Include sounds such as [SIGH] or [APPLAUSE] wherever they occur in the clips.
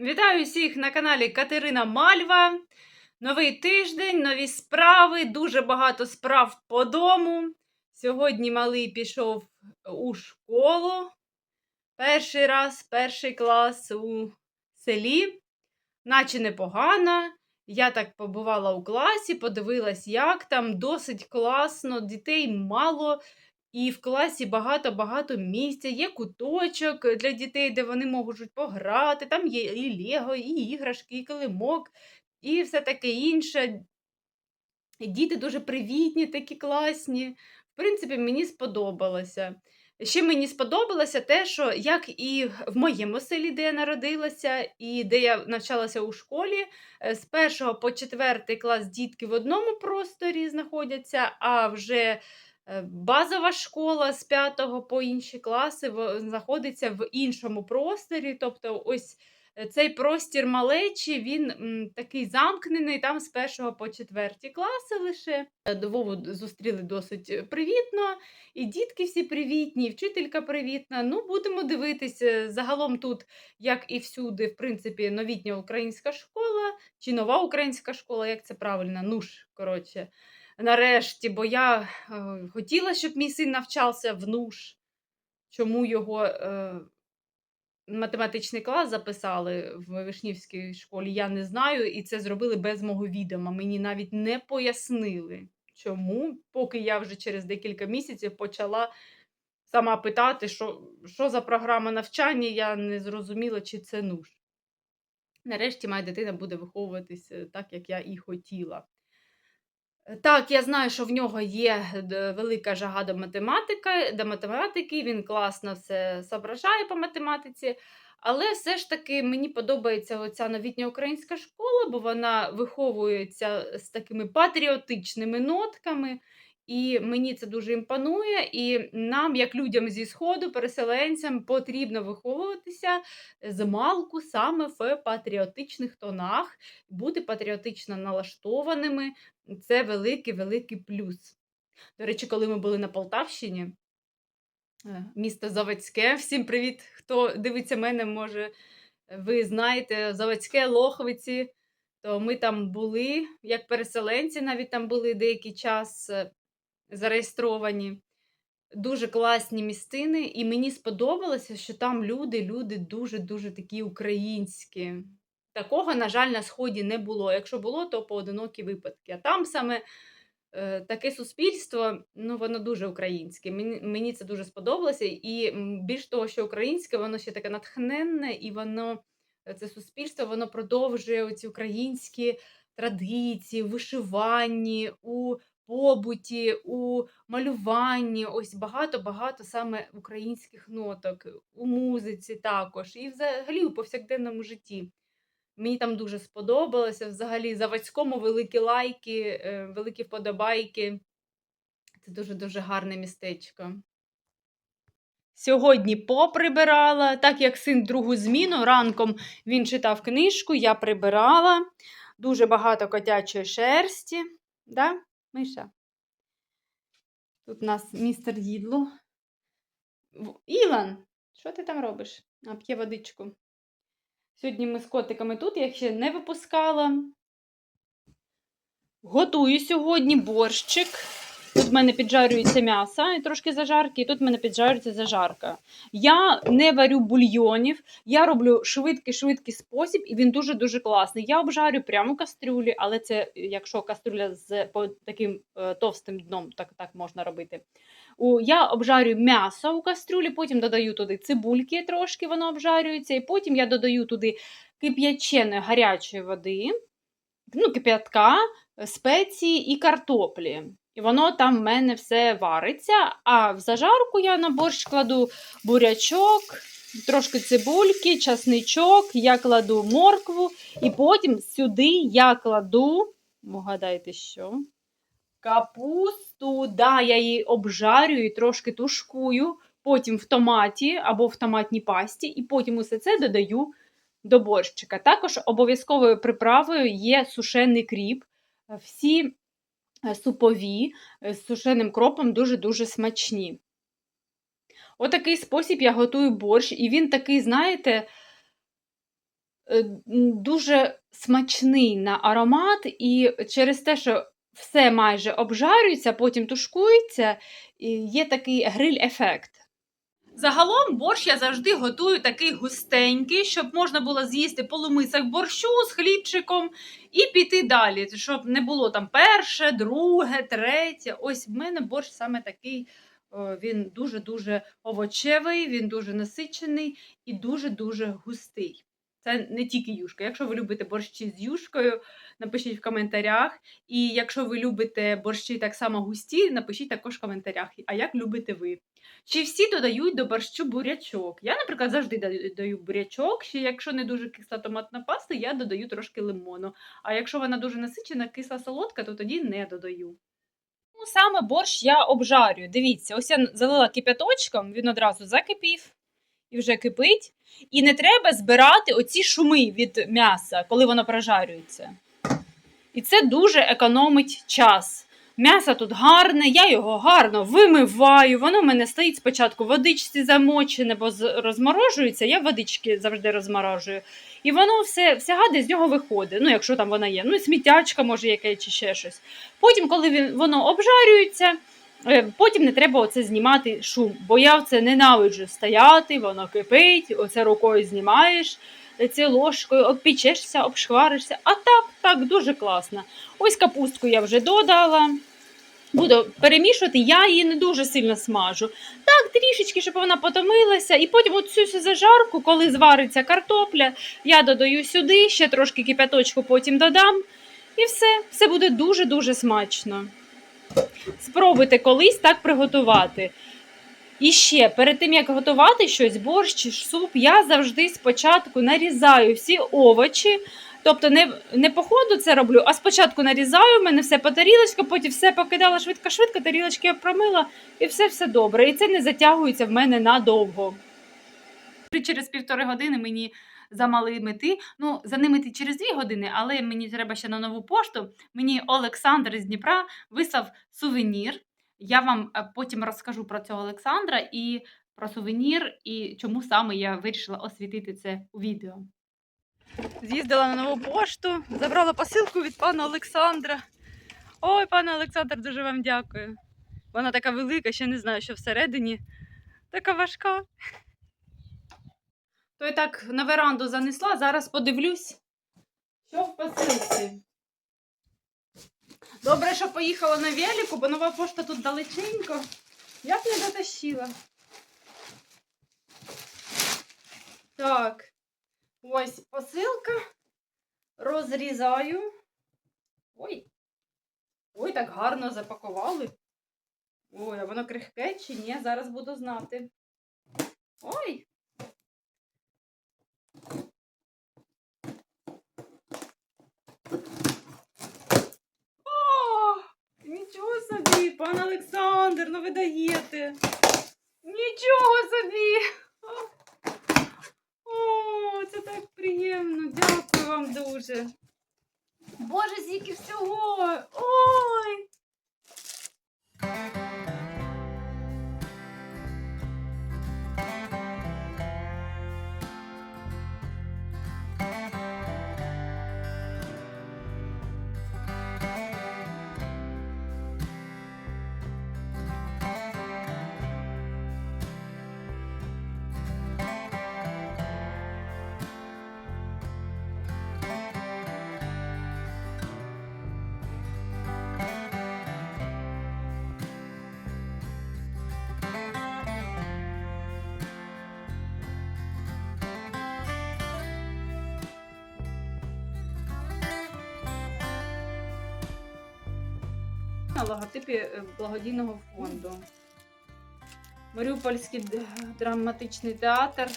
Вітаю всіх на каналі Катерина Мальва. Новий тиждень, нові справи, дуже багато справ по дому. Сьогодні малий пішов у школу. Перший раз, перший клас у селі, наче непогано. Я так побувала у класі, подивилась, як там досить класно, дітей мало. І в класі багато-багато місця, є куточок для дітей, де вони можуть пограти. Там є і Лего, і іграшки, і килимок, і все таке інше. Діти дуже привітні, такі класні. В принципі, мені сподобалося. Ще мені сподобалося те, що як і в моєму селі, де я народилася, і де я навчалася у школі, е, з першого по четвертий клас дітки в одному просторі знаходяться, а вже Базова школа з 5 по інші класи знаходиться в іншому просторі. Тобто, ось е, цей простір малечі, він м, такий замкнений, там з 1 по 4 класи лише. Е, Вову зустріли досить е, привітно, і дітки всі привітні, і вчителька привітна. Ну, будемо дивитися. Загалом тут, як і всюди, в принципі, новітня українська школа чи нова українська школа, як це правильно, НУШ, коротше нарешті, бо я е, хотіла, щоб мій син навчався в НУШ. Чому його е, математичний клас записали в Вишнівській школі, я не знаю, і це зробили без мого відома. Мені навіть не пояснили, чому, поки я вже через декілька місяців почала сама питати, що, що за програма навчання, я не зрозуміла, чи це НУШ. Нарешті моя дитина буде виховуватися так, як я і хотіла. Так, я знаю, що в нього є велика жага до математики, до математики, він класно все соображає по математиці. Але все ж таки мені подобається оця новітня українська школа, бо вона виховується з такими патріотичними нотками, і мені це дуже імпонує. І нам, як людям зі Сходу, переселенцям, потрібно виховуватися з малку саме в патріотичних тонах, бути патріотично налаштованими. Це великий великий плюс. До речі, коли ми були на Полтавщині, е, місто Заводське. Всім привіт! Хто дивиться мене, може, ви знаєте, Заводське, Лохвиці. То ми там були, як переселенці, навіть там були деякий час е, зареєстровані. Дуже класні містини, і мені сподобалося, що там люди, люди дуже-дуже такі українські. Такого, на жаль, на Сході не було. Якщо було, то поодинокі випадки. А там саме е, таке суспільство, ну, воно дуже українське. Мені, мені це дуже сподобалося. І більш того, що українське, воно ще таке натхненне, і воно, це суспільство, воно продовжує оці українські традиції, у вишиванні, у побуті, у малюванні. Ось багато-багато саме українських ноток, у музиці також, і взагалі у повсякденному житті. Мені там дуже сподобалося. Взагалі, Заводському великі лайки, е, великі вподобайки. Це дуже-дуже гарне містечко. Сьогодні поприбирала, так як син другу зміну, ранком він читав книжку, я прибирала. Дуже багато котячої шерсті. Да, Миша? Тут у нас містер їдло. Ілан, що ти там робиш? А, п'є водичку. Сьогодні ми з котиками тут, я їх ще не випускала. Готую сьогодні борщик. Тут в мене піджарюється м'ясо і трошки зажарки, і тут в мене піджарюється зажарка. Я не варю бульйонів, я роблю швидкий-швидкий спосіб, і він дуже-дуже класний. Я обжарю прямо кастрюлі, але це якщо кастрюля з по таким е, товстим дном, так, так можна робити. У, я обжарю м'ясо у кастрюлі, потім додаю туди цибульки трошки, воно обжарюється, і потім я додаю туди кип'яченої гарячої води, ну, кип'ятка, спеції і картоплі. І воно там в мене все вариться. А в зажарку я на борщ кладу бурячок, трошки цибульки, часничок, я кладу моркву, і потім сюди я кладу, вгадайте що? Капусту, да, я її обжарюю і трошки тушкую, потім в томаті або в томатній пасті, і потім усе це додаю до борщика. Також обов'язковою приправою є сушений кріп. Всі супові е, з сушеним кропом дуже-дуже смачні. Отакий спосіб я готую борщ, і він такий, знаєте, е, дуже смачний на аромат, і через те, що все майже обжарюється, потім тушкується, є такий гриль-ефект. Загалом борщ я завжди готую такий густенький, щоб можна було з'їсти полумисок борщу з хлібчиком і піти далі, щоб не було там перше, друге, третє. Ось в мене борщ саме такий. Він дуже-дуже овочевий, він дуже насичений і дуже-дуже густий. Це не тільки юшка. Якщо ви любите борщі з юшкою, напишіть в коментарях. І якщо ви любите борщі так само густі, напишіть також в коментарях. А як любите ви? Чи всі додають до борщу бурячок? Я, наприклад, завжди даю- бурячок. Ще якщо не дуже кисла томатна паста, я додаю трошки лимону. А якщо вона дуже насичена, кисла солодка, то тоді не додаю. Ну, саме борщ я обжарюю. Дивіться, ось я залила кипяточком, він одразу закипів і вже кипить. І не треба збирати оці шуми від м'яса, коли воно прожарюється. І це дуже економить час. М'ясо тут гарне, я його гарно вимиваю. Воно в мене стоїть спочатку в водичці замочене, бо розморожується, я водички завжди розморожую. І воно все, вся гади з нього виходить. Ну, якщо там вона є. Ну, і сміттячка, може, яке чи ще щось. Потім, коли він, воно обжарюється, потім не треба оце знімати шум, бо я це ненавиджу стояти, воно кипить, оце рукою знімаєш. е, Цією ложкою обпічешся, обшкваришся. А так, так, дуже класно. Ось капустку я вже додала. Буду перемішувати, я її не дуже сильно смажу. Так, трішечки, щоб вона потомилася. І потім оцю всю зажарку, коли звариться картопля, я додаю сюди, ще трошки кипяточку потім додам. І все, все буде дуже-дуже смачно. Спробуйте колись так приготувати. І ще перед тим як готувати щось, борщ чи суп, я завжди спочатку нарізаю всі овочі. Тобто не, не по ходу це роблю, а спочатку нарізаю, в мене все по тарілочку, потім все покидала швидко-швидко, тарілочки я промила і все все добре. І це не затягується в мене надовго. Через півтори години мені замали мети. Ну, за ними йти через дві години, але мені треба ще на нову пошту. Мені Олександр з Дніпра вислав сувенір. Я вам е, потім розкажу про цього Олександра і про сувенір, і чому саме я вирішила освітити це у відео. З'їздила на нову пошту, забрала посилку від пана Олександра. Ой, пане Олександр, дуже вам дякую. Вона така велика, ще не знаю, що всередині. Така важка. То я так на веранду занесла, зараз подивлюсь, що в посилці. Добре, що поїхала на велику, бо нова пошта тут далеченько. Я б не дотащила. Так. Ось посилка. Розрізаю. Ой. Ой, так гарно запакували. Ой, а воно крихке чи ні? Зараз буду знати. Ой. О, нічого собі, пан Олександр, ну ви даєте. Нічого собі. О, це так приємно. Дякую вам дуже. Боже, скільки всього. Ой. На логотипі е, благодійного фонду. Маріупольський драматичний театр.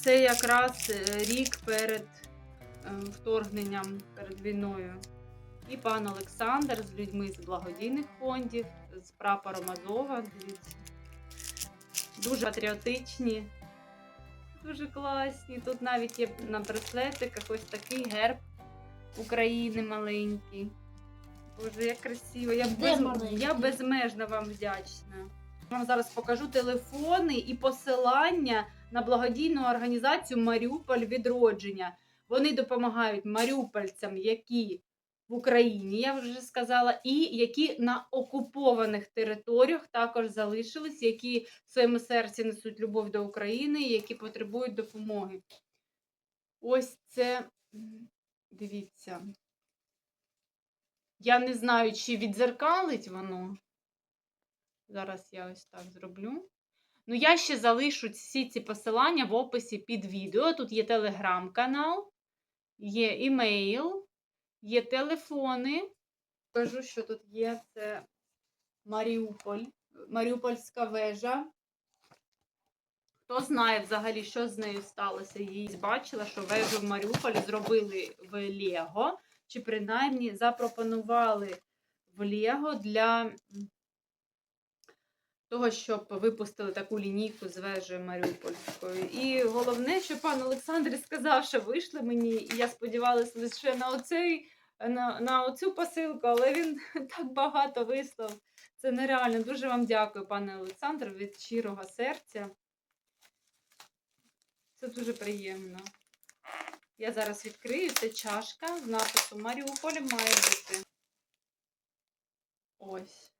Це якраз е, рік перед е, вторгненням, перед війною. І пан Олександр з людьми з благодійних фондів, з прапором Азова. Дивіться. Дуже патріотичні, дуже класні. Тут навіть є на браслетиках ось такий герб України маленький. Боже, як красиво. Я, без... я безмежно вам вдячна. Я вам зараз покажу телефони і посилання на благодійну організацію Маріуполь відродження. Вони допомагають маріупольцям, які в Україні, я вже сказала, і які на окупованих територіях також залишились, які в своєму серці несуть любов до України, які потребують допомоги. Ось це, дивіться. Я не знаю, чи відзеркалить воно. Зараз я ось так зроблю. Ну, я ще залишу всі ці посилання в описі під відео. Тут є телеграм-канал, є імейл, є телефони. Кажу, що тут є це Маріуполь, Маріупольська вежа. Хто знає взагалі, що з нею сталося? Її бачила, що вежу в Маріуполі зробили в Лего, чи принаймні запропонували в Лего для того, щоб випустили таку лінійку з вежею Маріупольською. І головне, що пан Олександр сказав, що вийшли мені, і я сподівалася лише на оцей. На, на оцю посилку, але він [LAUGHS] так багато вислав. Це нереально. Дуже вам дякую, пане Олександр, від щирого серця. Це дуже приємно. Я зараз відкрию. Це чашка з написом Маріуполь має бути. Ось.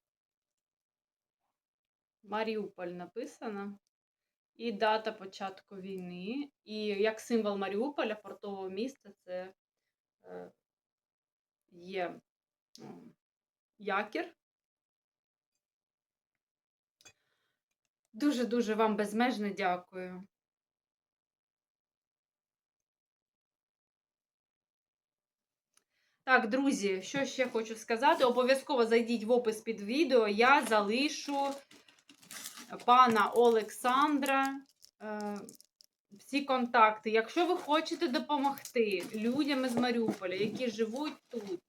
Маріуполь написано. І дата початку війни. І як символ Маріуполя, портового міста, це е, є якір. Дуже-дуже вам безмежно дякую. Так, друзі, що ще хочу сказати? Обов'язково зайдіть в опис під відео. Я залишу пана Олександра е, всі контакти. Якщо ви хочете допомогти людям із Маріуполя, які живуть тут.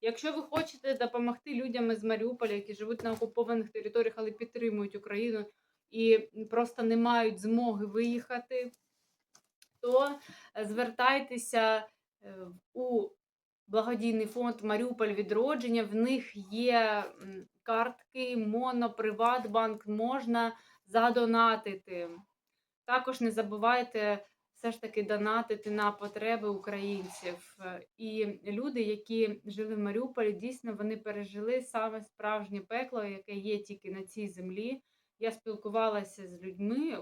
Якщо ви хочете допомогти людям із Маріуполя, які живуть на окупованих територіях, але підтримують Україну і просто не мають змоги виїхати, то звертайтеся е, у благодійний фонд Маріуполь відродження. В них є картки Моно, Приватбанк, можна задонатити. Також не забувайте все ж таки донатити на потреби українців. І люди, які жили в Маріуполі, дійсно вони пережили саме справжнє пекло, яке є тільки на цій землі. Я спілкувалася з людьми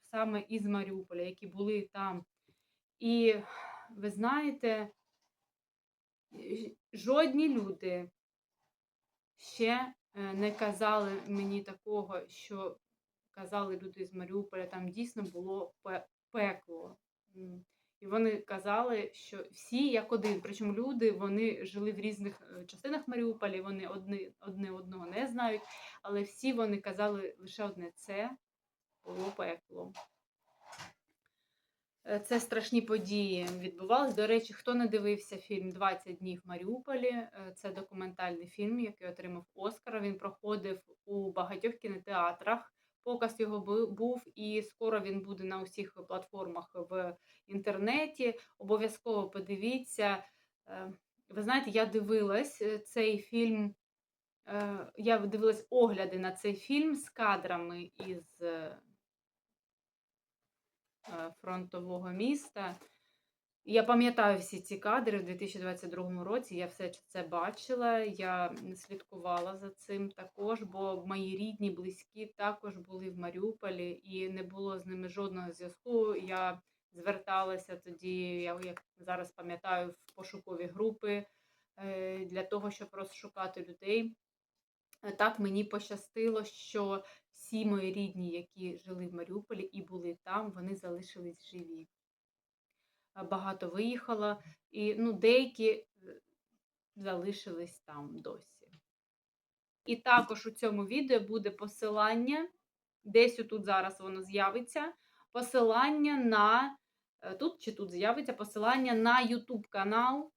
саме із Маріуполя, які були там. І ви знаєте, жодні люди ще е, не казали мені такого, що казали люди з Маріуполя, там дійсно було пекло. І вони казали, що всі як один, причому люди вони жили в різних е, частинах Маріуполя, вони одні, одне одного не знають, але всі вони казали лише одне це було пекло. Е, Це страшні події відбувалися. До речі, хто не дивився фільм «20 днів в Маріуполі, е, це документальний фільм, який отримав Оскара. Він проходив у багатьох кінотеатрах. Показ його був, і скоро він буде на усіх платформах в інтернеті. Обов'язково подивіться. Е, Ви знаєте, я дивилась цей фільм. Я дивилась огляди на цей фільм з кадрами із фронтового міста. Я пам'ятаю всі ці кадри в 2022 році. Я все це бачила, я слідкувала за цим також, бо мої рідні, близькі також були в Маріуполі і не було з ними жодного зв'язку. Я зверталася тоді, я як зараз пам'ятаю, в пошукові групи е, для того, щоб розшукати людей. Е, Так мені пощастило, що всі мої рідні, які жили в Маріуполі і були там, вони залишились живі. Е, Багато виїхало, і ну, деякі е, залишились там досі. І також у цьому відео буде посилання, десь тут зараз воно з'явиться, посилання на тут чи тут з'явиться посилання на YouTube канал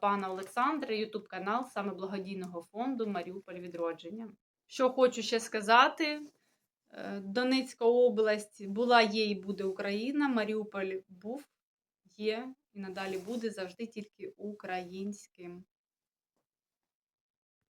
пана Олександра, Ютуб канал саме благодійного фонду Маріуполь відродження. Що хочу ще сказати. е, Донецька область була, є і буде Україна. Маріуполь був, є і надалі буде завжди тільки українським.